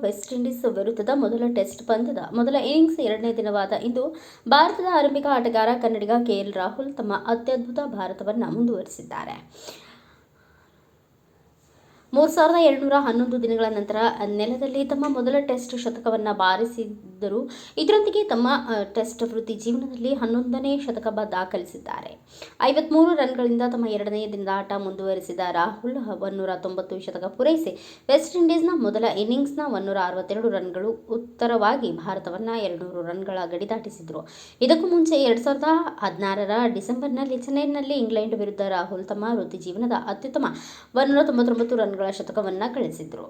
West Indies ವಿರುದ್ಧದ ಮೊದಲ test ಪಂದ್ಯದ ಮೊದಲ ಇನಿಂಗ್ಸ್ ಎರಡನೇ ದಿನವಾದ ಇಂದು ಭಾರತದ ಆರಂಭಿಕ ಆಟಗಾರ ಕನ್ನಡಿಗ ಕೆಎಲ್ ರಾಹುಲ್ ತಮ್ಮ ಅತ್ಯದ್ಭುತ ಭಾರತವನ್ನು ಮುಂದುವರಿಸಿದ್ದಾರೆ. ಮೂರು ಸಾವಿರದ ಏಳುನೂರ ಹನ್ನೊಂದು ದಿನಗಳ ನಂತರ ನೆಲದಲ್ಲಿ ತಮ್ಮ ಮೊದಲ ಟೆಸ್ಟ್ ಶತಕವನ್ನು ಬಾರಿಸಿದ್ದರು ಇದರೊಂದಿಗೆ ತಮ್ಮ ಟೆಸ್ಟ್ ವೃತ್ತಿ ಜೀವನದಲ್ಲಿ ಹನ್ನೊಂದನೇ ಶತಕ ದಾಖಲಿಸಿದ್ದಾರೆ. ಐವತ್ಮೂರು ರನ್ಗಳಿಂದ ತಮ್ಮ ಎರಡನೇ ದಿನದ ಆಟ ಮುಂದುವರಿಸಿದ ರಾಹುಲ್ ಒನ್ನೂರ ತೊಂಬತ್ತು ಶತಕ ಪೂರೈಸಿ ವೆಸ್ಟ್ ಇಂಡೀಸ್ನ ಮೊದಲ ಇನ್ನಿಂಗ್ಸ್ನ ಒನ್ನೂರ ಅರವತ್ತೆರಡು ರನ್ಗಳು ಉತ್ತರವಾಗಿ ಭಾರತವನ್ನು ಎರಡುನೂರು ರನ್ಗಳ ಗಡಿ ದಾಟಿಸಿದರು. ಇದಕ್ಕೂ ಮುಂಚೆ ಎರಡು ಸಾವಿರದ ಹದಿನಾರರ ಡಿಸೆಂಬರ್ನಲ್ಲಿ ಚೆನ್ನೈನಲ್ಲಿ ಇಂಗ್ಲೆಂಡ್ ವಿರುದ್ಧ ರಾಹುಲ್ ತಮ್ಮ ವೃತ್ತಿ ಜೀವನದ ಅತ್ಯುತ್ತಮ ಒನ್ನೂರ ತೊಂಬತ್ತೊಂಬತ್ತು ರನ್ಗಳ ಶತಕವನ್ನು ಗಳಿಸಿದರು